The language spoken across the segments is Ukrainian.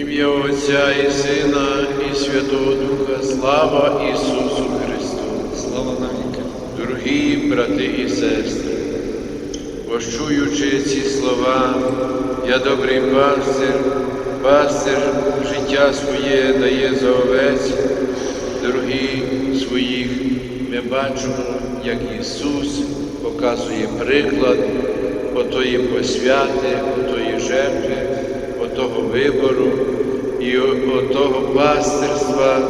ім'я Отця і Сина, і Святого Духа, слава Ісусу Христу. Слава навіки. Дорогі брати і сестри, пощуючи ці слова, я добрий пастир, пастир життя своє дає за овець, дорогі своїх, ми бачимо, як Ісус показує приклад отої посвяти, отої жертви, отого вибору і отого пастирства,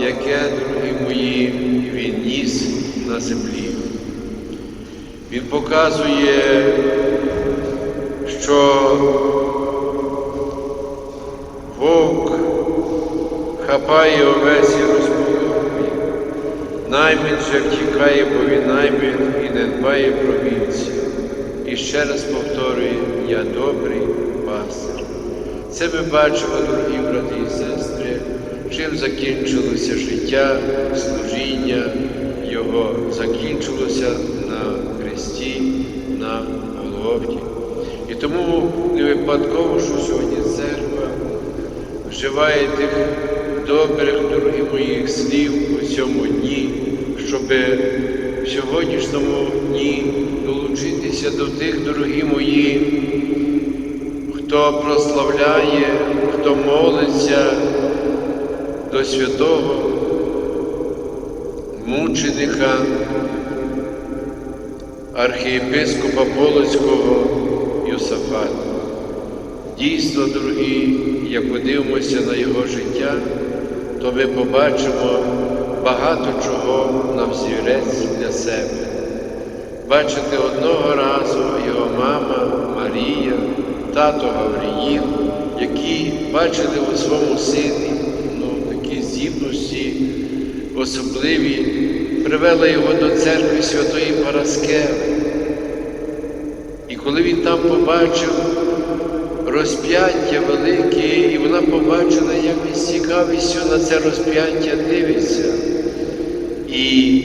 яке, дорогі мої, Він ніс на землі. Він показує, що вовк хапає овець і розпугує, наймит же втікає, бо він наймит і не дбає про вівці. І ще раз повторює, я добрий пастир. Це ми бачимо, дорогі брати і сестри, чим закінчилося життя, служіння Його закінчилося на хресті, на Голгофі. І тому не випадково, що сьогодні церква вживає тих добрих, дорогі моїх слів у цьому дні, щоб в сьогоднішньому дні долучитися до тих, дорогі мої, хто прославляє, хто молиться до святого мученика, архієпископа Полоцького Йосафата. Дійсно, дорогі, як подивимося на його життя, то ми побачимо багато чого на взірець для себе. Бачите, одного разу його мама Марія, тато Гавриїл, які бачили у своєму сині ну, такі здібності особливі, привели його до церкви Святої Параскеви. І коли він там побачив розп'яття велике, і вона побачила, як він з цікавістю на це розп'яття дивиться. І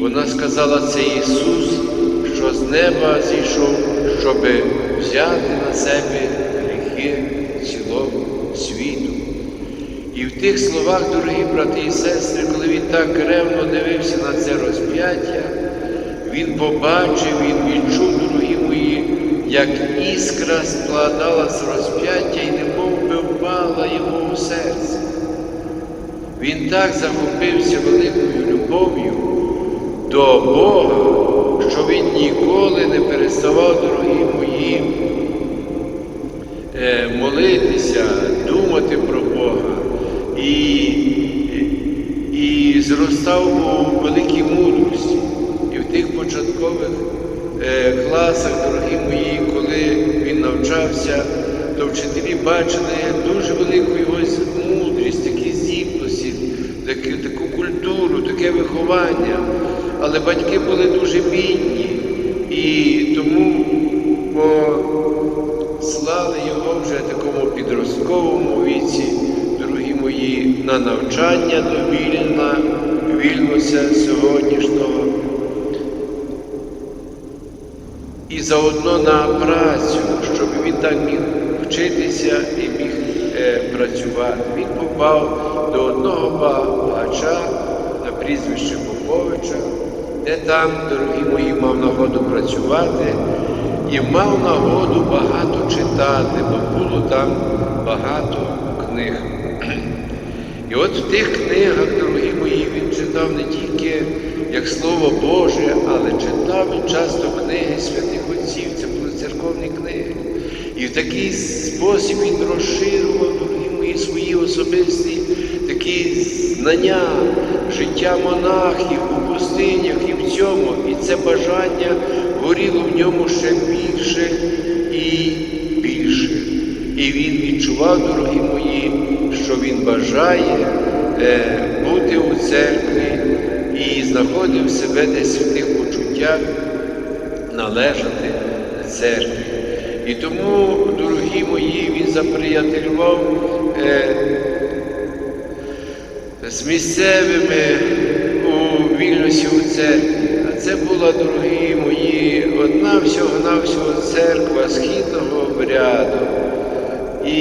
вона сказала, це Ісус, що з неба зійшов, щоб взяти на себе гріхи цілого світу. І в тих словах, дорогі брати і сестри, коли він так ревно дивився на це розп'яття, він побачив, він відчув, дорогі мої, як іскра складала з розп'яття і немов би впала йому у серце. Він так захопився великою любов'ю до Бога, що він ніколи не переставав, дорогі мої, е, молитися, думати про Бога і, і зростав у великій мудрості. І в тих початкових е, класах, дорогі мої, коли він навчався, то вчителі бачили дуже велику його мудрість, такі здібності, таку, таку культуру, таке виховання. Але батьки були дуже бідні і тому послали його вже такому підростковому віці, дорогі мої, на навчання до вільна, вільнося сьогоднішнього. І заодно на працю, щоб він так міг вчитися і міг е, працювати. Він попав до одного багача на прізвище Поповича, де там, дорогі мої, мав нагоду працювати і мав нагоду багато читати, бо було там багато книг. І от в тих книгах, дорогі мої, він читав не тільки як Слово Боже, але читав часто книги святих отців, це були церковні книги. І в такий спосіб він розширював, дорогі мої, свої особисті такі знання, життя монахів пустинях і в цьому. І це бажання горіло в ньому ще більше і більше. І він відчував, дорогі мої, що він бажає е, бути у церкві і знаходив себе десь в тих почуттях належати церкві. І тому, дорогі мої, він заприятелював е, з місцевими церкві. А це була, дорогі мої, одна всього-навсього церква східного обряду. І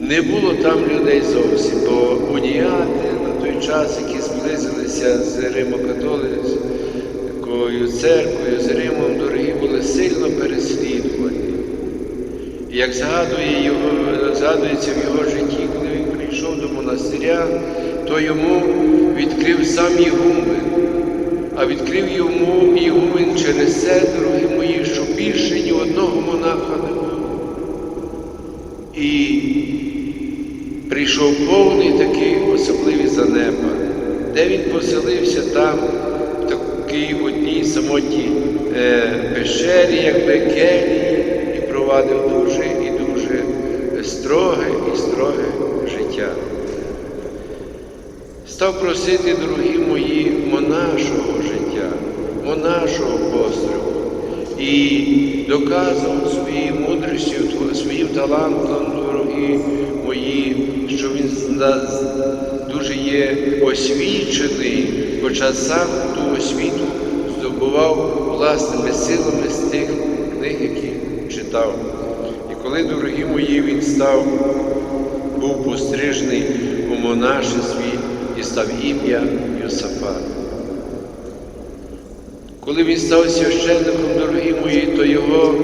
Не було там людей зовсім, бо уніяти на той час, які зблизилися з Римо-католицькою церквою, з Римом, дорогі були сильно переслідувані. Як згадує його, згадується в його житті, коли він прийшов до монастиря, то йому відкрив сам Ігумен. А відкрив йому Ігумен через це, дорогі мої, що більше ні одного монаха не було. І прийшов повний такий особливий занепад, де він поселився там, в такій одній самотній е, пещері, якби келії, і провадив дуже і дуже строге і строге життя. Став просити, дорогі мої, монашого життя, монашого пострілу і доказував своєю мудрістю, своїм талантом, дорогі мої, що він дуже є освічений, хоча сам ту освіту здобував власними силами з тих книг, які читав. І коли, дорогі мої, він став, був пострижений у монашестві і став ім'я Йосафат. Коли він став священником, дорогі мої, то його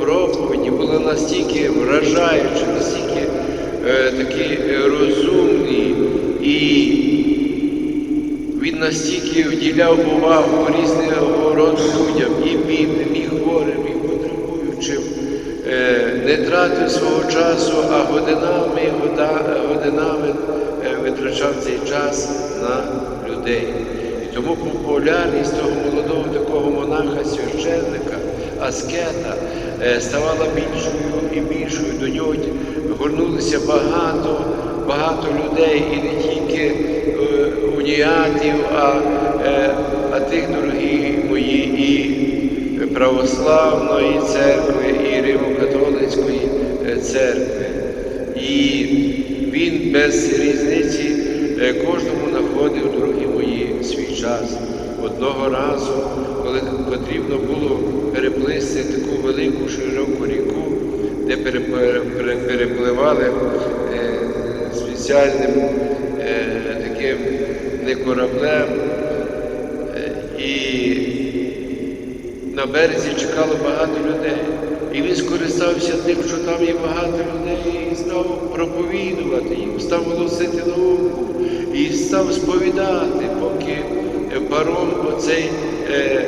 проповіді були настільки вражаючі, настільки е, такі е, розумні, і він настільки вділяв увагу різного роду людям, і бідним, і хворим, і потребуючим, е, не тратив свого часу, а годинами, і годинами е, витрачав цей час на людей. І тому популярність того молодого такого монаха, священника, аскета е, ставала більшою і більшою. До нього горнулися багато, багато людей, і не тільки е, уніатів, а, е, а тих, дорогі мої, і православної церкви, і Римо-католицької церкви. І він без різниці е, кожному знаходив, дорогі мої, свій час. Одного разу, коли потрібно було переплисти таку велику широку ріку, де перепливали е, спеціальним е, таким не кораблем, і на березі чекало багато людей. І він скористався тим, що там є багато людей, і став проповідувати їм, став голосити науку, і став сповідати, поки паром оцей е,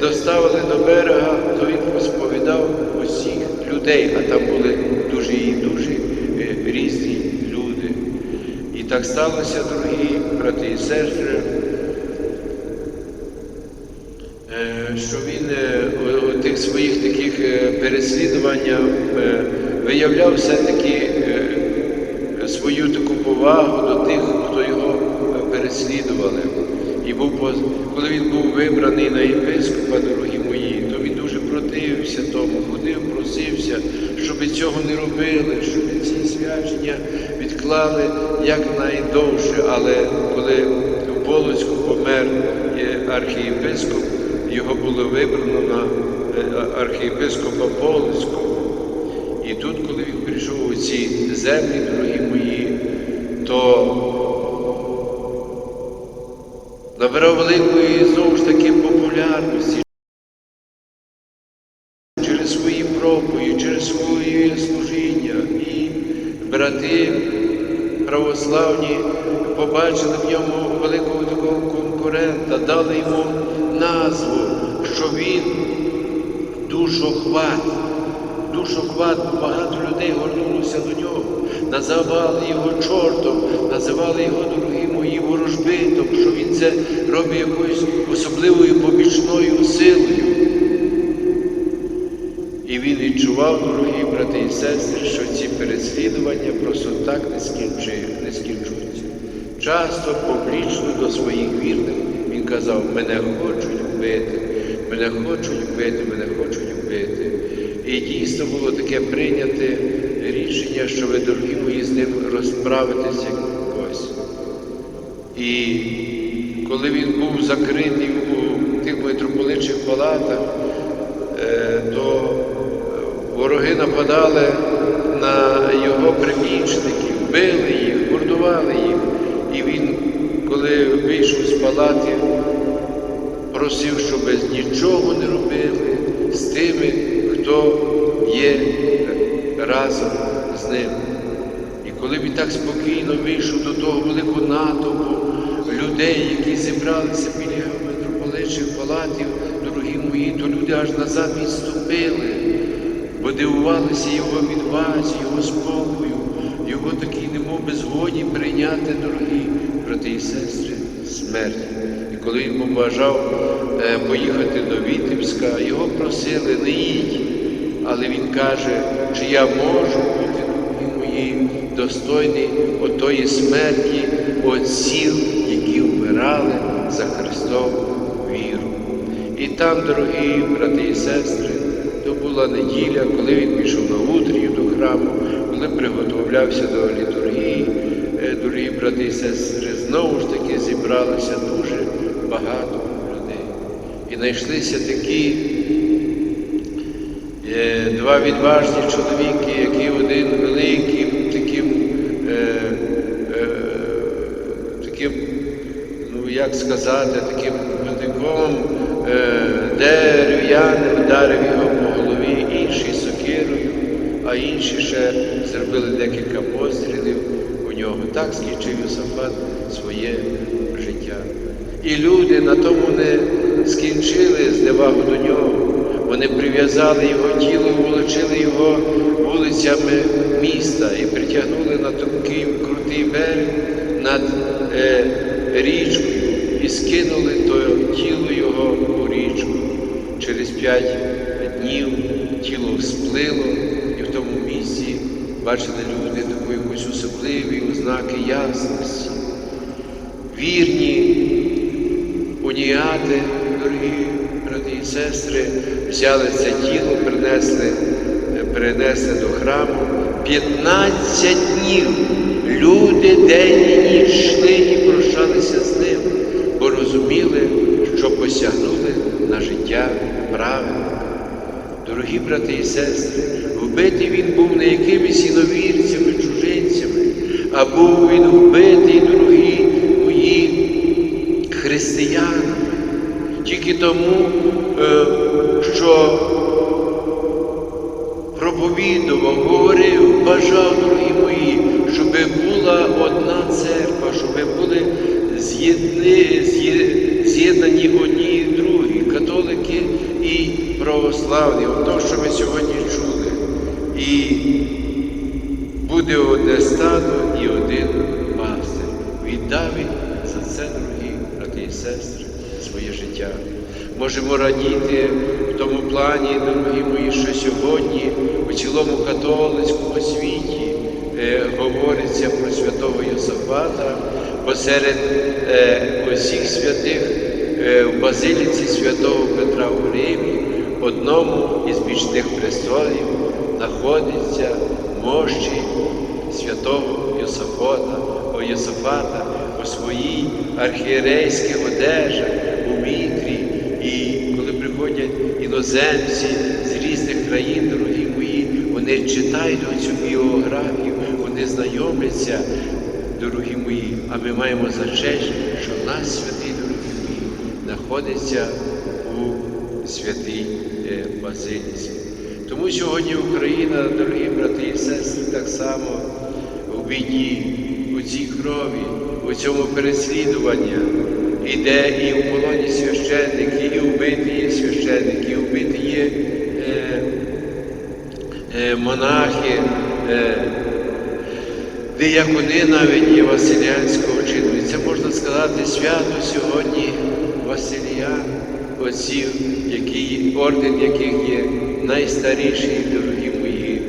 доставили до берега, то він сповідав усіх людей, а там були дуже і дуже е, різні люди. І так сталося, дорогі брати і сестри, Е, що він е, у своїх таких е, переслідуваннях е, виявляв все-таки е, свою таку повагу до тих, хто його переслідували. І був, коли він був вибраний на єпископа, дорогі мої, то він дуже противився тому, ходив, просився, щоб цього не робили, щоб ці свячення відклали якнайдовше. Але коли в Полоцьку помер архієпископ, його було вибрано на архієпископа Полицького. І тут, коли він прийшов у ці землі, дорогі мої, то набирав великої знову ж таки популярності Душохват, багато людей горнулося до нього, називали його чортом, називали його, дорогі мої, ворожбитом, що він це робить якоюсь особливою побічною силою. І він відчував, дорогі брати і сестри, що ці переслідування просто так не, скінчуються. Часто публічно до своїх вірних він казав, мене хочуть вбити, мене хочуть вбити, мене. І дійсно було таке прийняте рішення, що ви, дорогі мої, з ним розправитеся якось. І коли він був закритий у тих митрополитчих палатах, е, то вороги нападали на його прибічників, били їх, мордували їх. І він, коли вийшов з палати, просив, щоб нічого не робили з тими, хто є разом з ним. І коли він так спокійно вийшов до того великого натовпу людей, які зібралися біля митрополитчих палатів, дорогі мої, то люди аж назад відступили, бо дивувалися його відвазі, його спокою, його такій немов безгоді прийняти, дорогі брати і сестри, смерть. Коли він побажав е, поїхати до Вітебська, його просили, не їдь. Але він каже, чи я можу бути дорогі мої достойний отої смерті отців, які вмирали за Христову віру. І там, дорогі брати і сестри, то була неділя, коли він пішов на утрію до храму, коли приготовлявся до літургії, Е, дорогі брати і сестри, знову ж таки зібралося дуже багато людей. І знайшлися такі Є два відважні чоловіки, які один великим таким, е, е, таким, ну як сказати, таким великом е, дерев'яним вдарив його по голові, інший сокирою, а інші ще зробили декілька пострілів у нього. Так скінчив Йосафат своє життя. І люди на тому не скінчили зневагу до нього. Вони прив'язали його тіло, волочили його вулицями міста і притягнули на тонкий крутий берег над е, річкою і скинули то тіло його у річку. Через п'ять днів тіло всплило, і в тому місці бачили люди таку якусь особливі ознаки ясності. Вірні уніати, дорогі брати і сестри, взяли це тіло, принесли, принесли до храму. 15 днів люди день і ніч йшли і прощалися з ним, бо розуміли, що посягнули на життя правильне. Дорогі брати і сестри, вбитий він був не якимись іновірцями, чужинцями, а був він вбитий, дорогі мої християнами. Тільки тому, е, що проповідував, говорив, бажав, дорогі мої, щоб була одна церква, щоб були з'єднані одні і другі, католики і православні. Ото, що ми сьогодні чули. І буде одне стадо і один пастир. Він за це, дорогі брати і сестри, своє життя. Можемо радіти в тому плані, дорогі мої, що сьогодні у цілому католицькому світі е, говориться про святого Йосафата посеред е, усіх святих е, в Базиліці святого Петра у Римі, одному із бічних престолів знаходиться мощі святого Йосафата, Йосафата у своїй архієрейських одежах, іноземці з різних країн, дорогі мої, вони читають цю біографію, вони знайомляться, дорогі мої, а ми маємо за честь, що наш святий, дорогі мої, знаходиться у святій е, Базиліці. Тому сьогодні Україна, дорогі брати і сестри, так само у біді, у цій крові, у цьому переслідуванні, іде і в полоні священники, і вбиті є священники, і вбиті є е, е, монахи, е, диякони навіть є Василянського чину. І це можна сказати свято сьогодні Василіян, отців, які, орден яких є найстаріший, дорогі мої,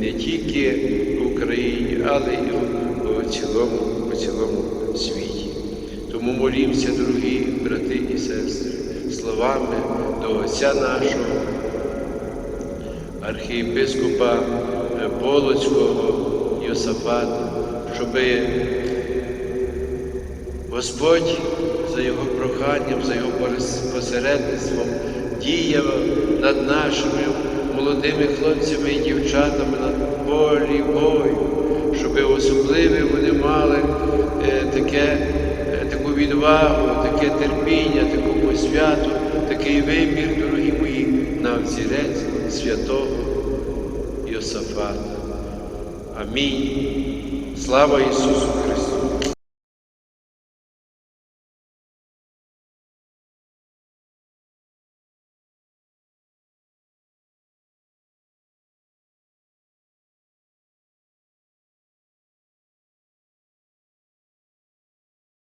не тільки в Україні, але й у цілому, у цілому світі. Тому молімося, дорогі брати і сестри, словами до Отця нашого, архієпископа Полоцького Йосафата, щоб Господь за його проханням, за його посередництвом діяв над нашими молодими хлопцями і дівчатами на полі бою, щоб особливо вони мали е, таке, е, таку відвагу, таке терпіння, таку посвяту, такий вибір, дорогі мої, на взірець святого Йосафата. Амінь. Слава Ісусу Христу!